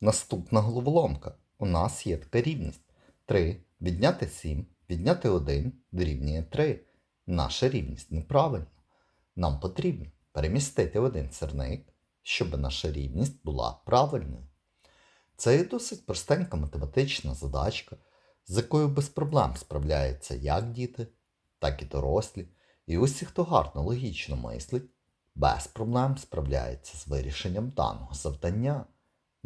Наступна головоломка. У нас є така рівність. 3 відняти 7, відняти 1 дорівнює 3. Наша рівність неправильна. Нам потрібно перемістити один сірник, щоб наша рівність була правильною. Це є досить простенька математична задачка, з якою без проблем справляються як діти, так і дорослі. І усі, хто гарно логічно мислить, без проблем справляється з вирішенням даного завдання.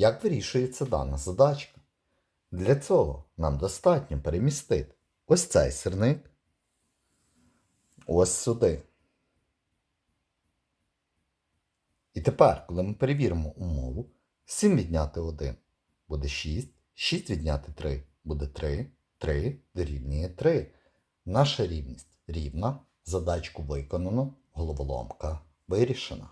Як вирішується дана задачка? Для цього нам достатньо перемістити ось цей сирник ось сюди. І тепер, коли ми перевіримо умову, 7 відняти 1 буде 6, 6 відняти 3 буде 3, 3 дорівнює 3. Наша рівність рівна, задачку виконано, головоломка вирішена.